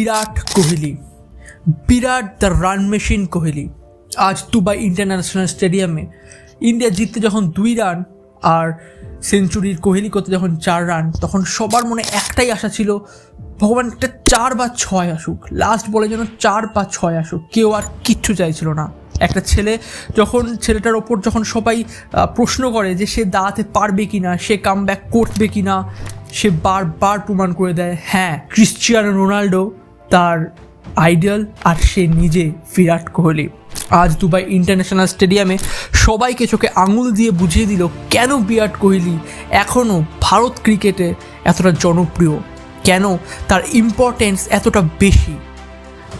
Virat Kohli, Virat the run machine Kohli. আজ Dubai international স্টেডিয়ামে India জিততে যখন দুই রান আর সেঞ্চুরির কোহলি করতে যখন চার রান, তখন সবার মনে একটাই আশা ছিল, ভগবান একটা চার বা ছয় আসুক। লাস্ট বলে যেন চার বা ছয় আসুক। কেউ আর কিচ্ছু চাইছিল না। একটা ছেলে যখন, ছেলেটার ওপর যখন সবাই প্রশ্ন করে যে সে দাঁড়াতে পারবে কি না সে কাম ব্যাক করবে কি না সে বারবার প্রমাণ করে দেয় হ্যাঁ ক্রিশ্চিয়ানো রোনাল্ডো তার আইডিয়াল আর সে নিজে বিরাট কোহলি। আজ দুবাই ইন্টারন্যাশনাল স্টেডিয়ামে সবাইকে চোখে আঙুল দিয়ে বুঝিয়ে দিল কেন বিরাট কোহলি এখনও ভারত ক্রিকেটে এতটা জনপ্রিয়? কেন তার ইম্পর্টেন্স এতটা বেশি?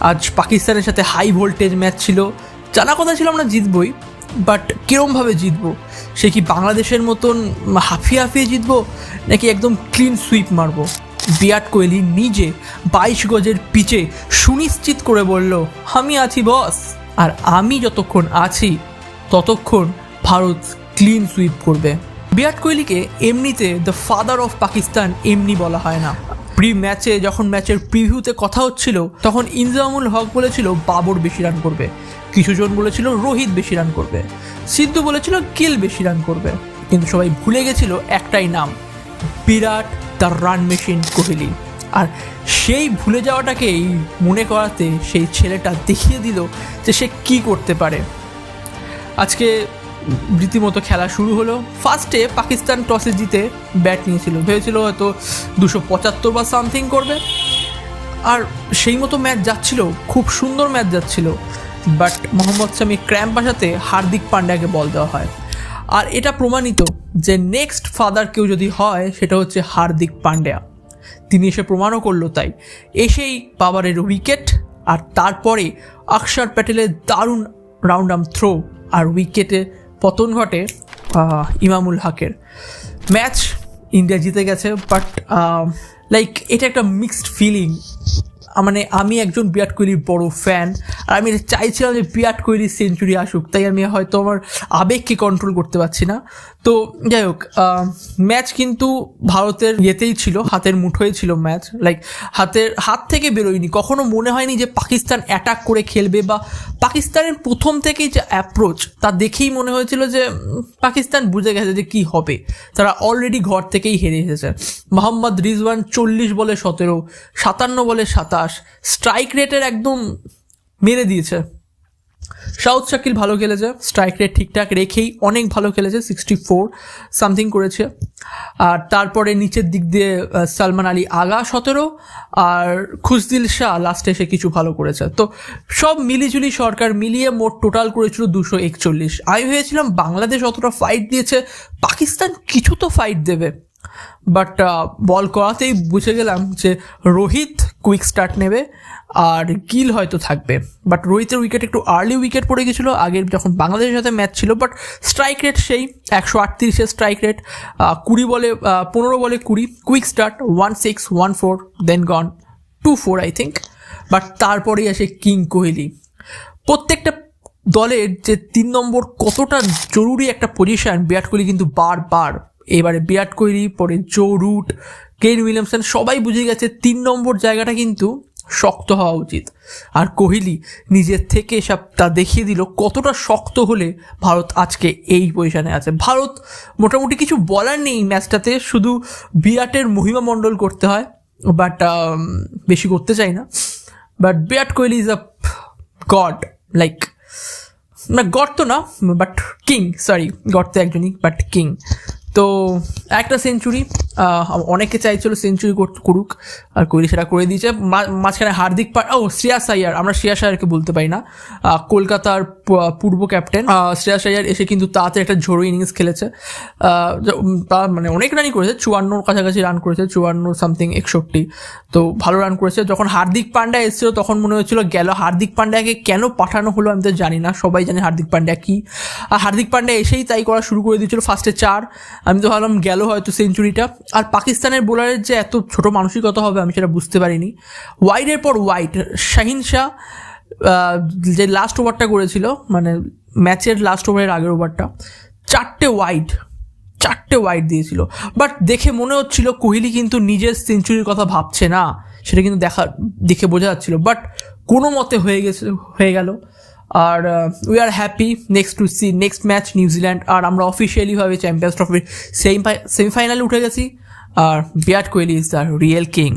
আজ পাকিস্তানের সাথে হাই ভোল্টেজ ম্যাচ ছিল। জানা কথা ছিল আমরা জিতবই বাট কীরমভাবে জিতবো? সে কি বাংলাদেশের মতন হাফিয়ে হাফিয়ে জিতবো, নাকি একদম ক্লিন সুইপ মারবো? বিরাট কোহলি নিজে বাইশ গজের পিচে সুনিশ্চিত করে বলল, আমি আছি, বস। আর আমি যতক্ষণ আছি, ততক্ষণ ভারত ক্লিন সুইপ করবে। বিরাট কোহলিকে এমনিতে দ্য ফাদার অফ পাকিস্তান এমনি বলা হয় না। প্রি ম্যাচে যখন ম্যাচের প্রিভিউতে কথা হচ্ছিল, তখন ইনজামুল হক বলেছিল, বাবর বেশি রান করবে। কিছুজন বলেছিল, রোহিত বেশি রান করবে। সিদ্ধু বলেছিল, গিল বেশি রান করবে। কিন্তু সবাই ভুলে গেছিল একটাই নাম, Virat the run machine Kohli. আর সেই ভুলে যাওয়াটাকেই মনে করাতে সেই ছেলেটা দেখিয়ে দিল যে সে কি করতে পারে। আজকে রীতিমতো খেলা শুরু হলো। ফার্স্টে পাকিস্তান টসে জিতে ব্যাট নিয়েছিল। ভেবেছিল হয়তো দুশো পঁচাত্তর বা সামথিং করবে। আর সেই মতো ম্যাচ যাচ্ছিল, খুব সুন্দর ম্যাচ যাচ্ছিল। বাট মোহাম্মদ শামি ক্র্যাম্প বাসাতে হার্দিক পান্ড্যাকে বল দেওয়া হয়। আর এটা প্রমাণিত যে নেক্সট ফাদার কেউ যদি হয়, সেটা হচ্ছে হার্দিক পান্ড্যা। তিনি এসে প্রমাণও করল তাই। এসেই বাবারের উইকেট আর তারপরে অক্ষর প্যাটেলের দারুণ রাউন্ড আম থ্রো আর উইকেটে পতন ঘটে ইমামুল হকের। ম্যাচ ইন্ডিয়া জিতে গেছে বাট লাইক এটা একটা মিক্সড ফিলিং মানে আমি একজন বিরাট কোহলির বড় ফ্যান আর আমি চাইছিলাম যে বিরাট কোহলির সেঞ্চুরি আসুক, তাই আমি হয়তো আমার আবেগকে কন্ট্রোল করতে পারছি না। তো যাই হোক ম্যাচ কিন্তু ভারতের ইয়েতেই ছিল, হাতের মুঠোয় ছিল ম্যাচ লাইক হাতের, হাত থেকে বেরোয়নি। কখনো মনে হয়নি যে পাকিস্তান অ্যাটাক করে খেলবে বা পাকিস্তানের প্রথম থেকেই যে অ্যাপ্রোচ তা দেখেই মনে হয়েছিল যে পাকিস্তান বুঝে গেছে যে কি হবে। তারা অলরেডি ঘর থেকেই হেরে এসেছে। মোহাম্মদ রিজওয়ান চল্লিশ বলে সতেরো, সাতান্ন বলে সাতাশ স্ট্রাইক রেটের একদম মেরে দিয়েছে। সাউথ শাকিল ভালো খেলেছে। স্ট্রাইক রেট ঠিকঠাক রেখেই অনেক ভালো খেলেছে সিক্সটি ফোর সামথিং করেছে। আর তারপরে নিচের দিক দিয়ে সালমান আলী আগা সতেরো আর খুশদিল শাহ লাস্টে এসে কিছু ভালো করেছে। তো সব মিলিজুলি সরকার মিলিয়ে মোট টোটাল করেছিল দুশো একচল্লিশ। আমি ভেবেছিলাম বাংলাদেশ অতটা ফাইট দিয়েছে, পাকিস্তান কিছু তো ফাইট দেবে। বাট বল করাতেই বুঝে গেলাম যে রোহিত কুইক স্টার্ট নেবে আর গিল হয়তো থাকবে। বাট রোহিতের উইকেট একটু আর্লি উইকেট পড়ে গেছিল, আগের যখন বাংলাদেশের সাথে ম্যাচ ছিল বাট স্ট্রাইক রেট সেই, একশো আটত্রিশের স্ট্রাইক রেট কুড়ি বলে পনেরো বলে কুড়ি quick start one six one four then gone two four I think but তারপরেই আসে কিং কোহলি। প্রত্যেকটা দলের যে তিন নম্বর কতটা জরুরি একটা পজিশন বিরাট কোহলি কিন্তু বারবার এবারে বিরাট কোহলি, পরে জো রুট কেন উইলিয়ামসন, সবাই বুঝে গেছে তিন নম্বর জায়গাটা কিন্তু শক্ত হওয়া উচিত। আর কোহলি নিজের থেকে সব তা দেখিয়ে দিল কতটা শক্ত হলে ভারত আজকে এই পজিশনে আছে। ভারত মোটামুটি কিছু বলার নেই ম্যাচটাতে শুধু বিরাটের মহিমা মণ্ডল করতে হয় বাট বেশি করতে চাই না। But Virat Kohli is a god like না গড তো না বাট কিং সরি গড তো একজনই বাট কিং তো একটা সেঞ্চুরি অনেকে চাইছিল সেঞ্চুরি করুক আর কোহলি সেটা করে দিয়েছে। মাঝখানে হার্দিক পা, ও শ্রেয়াস আয়ার আমরা শ্রেয়াস আয়ারকে বলতে পারি না। কলকাতার পূর্ব ক্যাপ্টেন শ্রেয়াস আয়ার এসে কিন্তু তাতে একটা ঝোড়ো ইনিংস খেলেছে। তা মানে অনেক রানই করেছে, চুয়ান্নর কাছাকাছি রান করেছে, চুয়ান্ন সামথিং একষট্টি। তো ভালো রান করেছে। যখন হার্দিক পান্ডা এসেছিল, তখন মনে হচ্ছিল গেল হার্দিক পান্ডাকে কেন পাঠানো হলো আমি তো জানি না, সবাই জানে হার্দিক পান্ডা কী। আর হার্দিক পান্ডা এসেই তাই করা শুরু করে দিয়েছিল ফার্স্টে চার আমি তো ভাবলাম গেল হয়তো সেঞ্চুরিটা আর পাকিস্তানের বোলারের যে এত ছোট মানসিকতা হবে, আমি সেটা বুঝতে পারিনি। ওয়াইডের পর ওয়াইড শাহিন শাহ যে লাস্ট ওভারটা করেছিল মানে ম্যাচের লাস্ট ওভারের আগের ওভারটা চারটে ওয়াইড চারটে ওয়াইড দিয়েছিল। বাট দেখে মনে হচ্ছিল কোহলি কিন্তু নিজের সেঞ্চুরির কথা ভাবছে না। সেটা কিন্তু দেখা, দেখে বোঝা যাচ্ছিল। বাট কোনো মতে হয়ে গেছে, হয়ে গেল। আর we are happy next to see next match New Zealand আর আমরা অফিসিয়ালিভাবে চ্যাম্পিয়ন্স ট্রফির সেমি সেমিফাইনালে উঠে গেছি, আর Virat Kohli is the real king